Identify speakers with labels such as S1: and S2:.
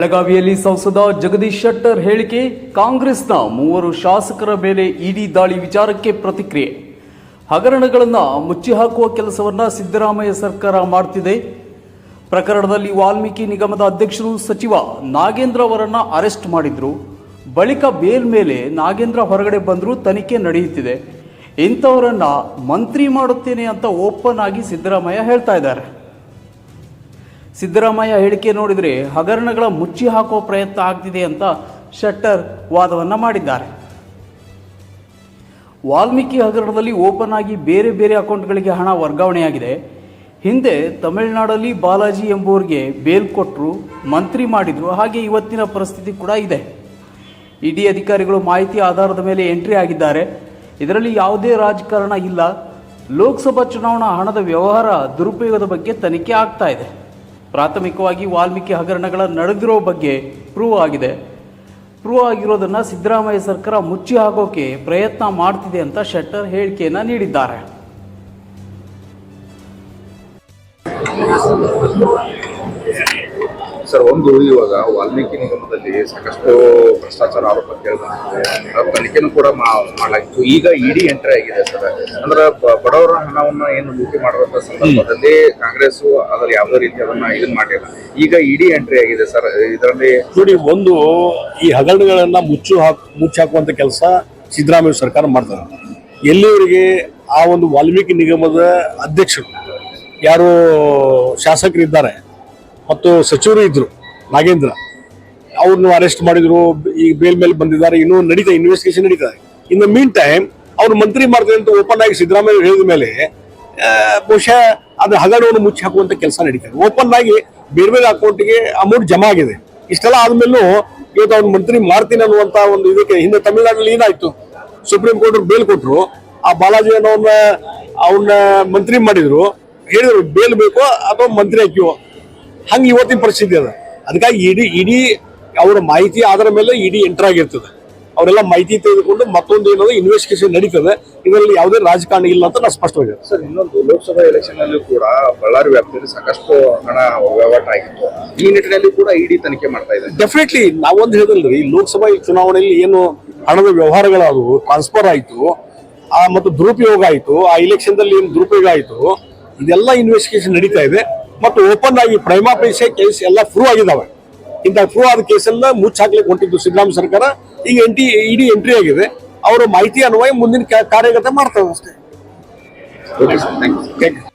S1: ಬೆಳಗಾವಿಯಲ್ಲಿ ಸಂಸದ ಜಗದೀಶ್ ಶೆಟ್ಟರ್ ಹೇಳಿಕೆ, ಕಾಂಗ್ರೆಸ್ನ ಮೂವರು ಶಾಸಕರ ಮೇಲೆ ಇಡಿ ದಾಳಿ ವಿಚಾರಕ್ಕೆ ಪ್ರತಿಕ್ರಿಯೆ. ಹಗರಣಗಳನ್ನು ಮುಚ್ಚಿ ಹಾಕುವ ಕೆಲಸವನ್ನ ಸಿದ್ದರಾಮಯ್ಯ ಸರ್ಕಾರ ಮಾಡ್ತಿದೆ. ಪ್ರಕರಣದಲ್ಲಿ ವಾಲ್ಮೀಕಿ ನಿಗಮದ ಅಧ್ಯಕ್ಷರು ಸಚಿವ ನಾಗೇಂದ್ರ ಅವರನ್ನು ಅರೆಸ್ಟ್ ಮಾಡಿದ್ರು. ಬಳಿಕ ಬೇಲ್ ಮೇಲೆ ನಾಗೇಂದ್ರ ಹೊರಗಡೆ ಬಂದರೂ, ತನಿಖೆ ನಡೆಯುತ್ತಿದೆ. ಇಂಥವರನ್ನು ಮಂತ್ರಿ ಮಾಡುತ್ತೇನೆ ಅಂತ ಓಪನ್ ಆಗಿ ಸಿದ್ದರಾಮಯ್ಯ ಹೇಳ್ತಾ ಇದ್ದಾರೆ. ಸಿದ್ದರಾಮಯ್ಯ ಹೇಳಿಕೆ ನೋಡಿದರೆ ಹಗರಣಗಳ ಮುಚ್ಚಿ ಹಾಕುವ ಪ್ರಯತ್ನ ಆಗ್ತಿದೆ ಅಂತ ಶೆಟ್ಟರ್ ವಾದವನ್ನು ಮಾಡಿದ್ದಾರೆ. ವಾಲ್ಮೀಕಿ ಹಗರಣದಲ್ಲಿ ಓಪನ್ ಆಗಿ ಬೇರೆ ಬೇರೆ ಅಕೌಂಟ್ಗಳಿಗೆ ಹಣ ವರ್ಗಾವಣೆಯಾಗಿದೆ. ಹಿಂದೆ ತಮಿಳುನಾಡಲ್ಲಿ ಬಾಲಾಜಿ ಎಂಬುವರಿಗೆ ಬೇಲ್ ಕೊಟ್ಟರು ಮಂತ್ರಿ ಮಾಡಿದರು, ಹಾಗೆ ಇವತ್ತಿನ ಪರಿಸ್ಥಿತಿ ಕೂಡ ಇದೆ. ಇಡಿ ಅಧಿಕಾರಿಗಳು ಮಾಹಿತಿ ಆಧಾರದ ಮೇಲೆ ಎಂಟ್ರಿ ಆಗಿದ್ದಾರೆ. ಇದರಲ್ಲಿ ಯಾವುದೇ ರಾಜಕಾರಣ ಇಲ್ಲ. ಲೋಕಸಭಾ ಚುನಾವಣಾ ಹಣದ ವ್ಯವಹಾರ ದುರುಪಯೋಗದ ಬಗ್ಗೆ ತನಿಖೆ ಆಗ್ತಾ ಇದೆ. ಪ್ರಾಥಮಿಕವಾಗಿ ವಾಲ್ಮೀಕಿ ಹಗರಣಗಳ ನಡೆದಿರೋ ಬಗ್ಗೆ ಪ್ರೂವ್ ಆಗಿದೆ. ಪ್ರೂವ್ ಆಗಿರೋದನ್ನು ಸಿದ್ದರಾಮಯ್ಯ ಸರ್ಕಾರ ಮುಚ್ಚಿ ಹಾಕೋಕೆ ಪ್ರಯತ್ನ ಮಾಡ್ತಿದೆ ಅಂತ ಶೆಟ್ಟರ್ ಹೇಳಿಕೆಯನ್ನು ನೀಡಿದ್ದಾರೆ.
S2: ಸರ್, ಒಂದು ಇವಾಗ ವಾಲ್ಮೀಕಿ ನಿಗಮದಲ್ಲಿ ಸಾಕಷ್ಟು ಭ್ರಷ್ಟಾಚಾರ ಆರೋಪ ಕೇಳಿದ್ರೆ ತನಿಖೆನೂ ಕೂಡ ಮಾಡಲಾಗಿತ್ತು. ಈಗ ಇಡಿ ಎಂಟ್ರಿ ಆಗಿದೆ ಸರ್. ಅಂದ್ರೆ ಬಡವರ ಹಣವನ್ನು ಏನು ಲೂಟಿ ಮಾಡುವಂತ ಸಂದರ್ಭದಲ್ಲಿ ಕಾಂಗ್ರೆಸ್ ಅದ್ರಲ್ಲಿ ಯಾವುದೇ ರೀತಿ ಅದನ್ನ ಇದನ್ನ ಮಾಡಿಲ್ಲ. ಈಗ ಇಡಿ ಎಂಟ್ರಿ ಆಗಿದೆ ಸರ್. ಇದರಲ್ಲಿ
S3: ನೋಡಿ, ಒಂದು ಈ ಹಗರಣಗಳನ್ನ ಮುಚ್ಚು ಹಾಕ್, ಮುಚ್ಚಾಕುವಂತ ಕೆಲಸ ಸಿದ್ದರಾಮಯ್ಯ ಸರ್ಕಾರ ಮಾಡ್ತಾರೆ. ಎಲ್ಲಿವರೆಗೆ ಆ ಒಂದು ವಾಲ್ಮೀಕಿ ನಿಗಮದ ಅಧ್ಯಕ್ಷರು, ಯಾರು ಶಾಸಕರಿದ್ದಾರೆ ಮತ್ತು ಸಚಿವರು ಇದ್ರು, ನಾಗೇಂದ್ರ ಅವ್ರನ್ನ ಅರೆಸ್ಟ್ ಮಾಡಿದ್ರು ಈಗ ಬೇಲ್ ಮೇಲೆ ಬಂದಿದ್ದಾರೆ, ಇನ್ನೂ ನಡೀತಾ ಇನ್ವೆಸ್ಟಿಗೇಷನ್ ನಡೀತಾ ಇನ್ ದ ಮೀನ್ ಟೈಮ್ ಅವ್ರು ಮಂತ್ರಿ ಮಾಡ್ತಾರೆ ಅಂತ ಓಪನ್ ಆಗಿ ಸಿದ್ದರಾಮಯ್ಯ ಹೇಳಿದ ಮೇಲೆ ಬಹುಶಃ ಅದ್ರ ಹಗರಣವನ್ನು ಮುಚ್ಚಿ ಹಾಕುವಂತ ಕೆಲಸ ನಡೀತಾರೆ ಓಪನ್ ಆಗಿ ಬೇರೆ ಬೇರೆ ಅಕೌಂಟ್ಗೆ ಅಮೌಂಟ್ ಜಮಾ ಆಗಿದೆ. ಇಷ್ಟೆಲ್ಲ ಆದ್ಮೇಲೂ ಇವತ್ತು ಅವ್ನು ಮಂತ್ರಿ ಮಾಡ್ತೀನಿ ಅನ್ನುವಂತ ಒಂದು ಇದಕ್ಕೆ ಹಿಂದೆ ತಮಿಳುನಾಡಲ್ಲಿ ಏನಾಯ್ತು? ಸುಪ್ರೀಂ ಕೋರ್ಟ್ ಬೇಲ್ ಕೊಟ್ಟರು ಆ ಬಾಲಾಜಿ ಅನ್ನೋನ್ನ ಅವನ್ನ ಮಂತ್ರಿ ಮಾಡಿದ್ರು. ಹೇಳಿದ್ರು ಬೇಲ್ ಬೇಕೋ ಅಥವಾ ಮಂತ್ರಿ ಹಾಕಿವೋ ಹಂಗೆ ಇವತ್ತಿನ ಪರಿಸ್ಥಿತಿ ಅದ. ಅದಕ್ಕಾಗಿ ಇಡೀ ಇಡೀ ಅವರ ಮಾಹಿತಿ ಆಧಾರ ಮೇಲೆ ಇಡೀ ಎಂಟರ್ ಆಗಿರ್ತದೆ. ಅವರೆಲ್ಲ ಮಾಹಿತಿ ತೆಗೆದುಕೊಂಡು ಮತ್ತೊಂದು ಏನದು ಇನ್ವೆಸ್ಟಿಗೇಷನ್ ನಡೀತದೆ. ಇದರಲ್ಲಿ ಯಾವುದೇ ರಾಜಕಾರಣ ಇಲ್ಲ ಅಂತ ನಾನು ಸ್ಪಷ್ಟವಾಗಿ
S2: ಸರ್ ಇನ್ನೊಂದು ಲೋಕಸಭಾ ಎಲೆಕ್ಷನ್ ಅಲ್ಲಿ ಕೂಡ ಬಳ್ಳಾರಿ ವ್ಯಾಪ್ತಿಯಲ್ಲಿ ಸಾಕಷ್ಟು ಹಣ ವ್ಯವಹಾರ ಆಗಿತ್ತು. ಈ ನಿಟ್ಟಿನಲ್ಲಿ ಕೂಡ ಇಡಿ ತನಿಖೆ ಮಾಡ್ತಾ ಇದೆ
S3: ಡೆಫಿನೆಟ್ಲಿ ನಾವೊಂದು ಹೇಳಿದ್ರಿ ಲೋಕಸಭಾ ಚುನಾವಣೆಯಲ್ಲಿ ಏನು ಹಣದ ವ್ಯವಹಾರಗಳಾದವು ಟ್ರಾನ್ಸ್ಫರ್ ಆಯಿತು ಆ ಮತ್ತು ದುರುಪಯೋಗ ಆಯಿತು ಆ ಎಲೆಕ್ಷನ್ ದಲ್ಲಿ ಏನು ದುರುಪಯೋಗ ಆಯಿತು ಇದೆಲ್ಲ ಇನ್ವೆಸ್ಟಿಗೇಷನ್ ನಡೀತಾ ಇದೆ. ಮತ್ತು ಓಪನ್ ಆಗಿ ಪ್ರೈಮಾ ಪೈಸೆ ಕೇಸ್ ಎಲ್ಲ ಫ್ರೂ ಆಗಿದ್ದಾವೆ ಇಂಥ ಫ್ರೂ ಆದ ಕೇಸನ್ನ ಮುಚ್ಚಾಕ್ಲಿಕ್ಕೆ ಹೊಂಟಿದ್ದು ಸಿದ್ದರಾಮ ಸರ್ಕಾರ. ಈಗ ಎಂಟಿ ಇಡಿ ಎಂಟ್ರಿ ಆಗಿದೆ. ಅವರು ಮಾಹಿತಿ ಅನ್ವಯ ಮುಂದಿನ ಕಾರ್ಯಗತ ಮಾಡ್ತಾರೆ ಅಷ್ಟೇ.
S2: Okay sir thank you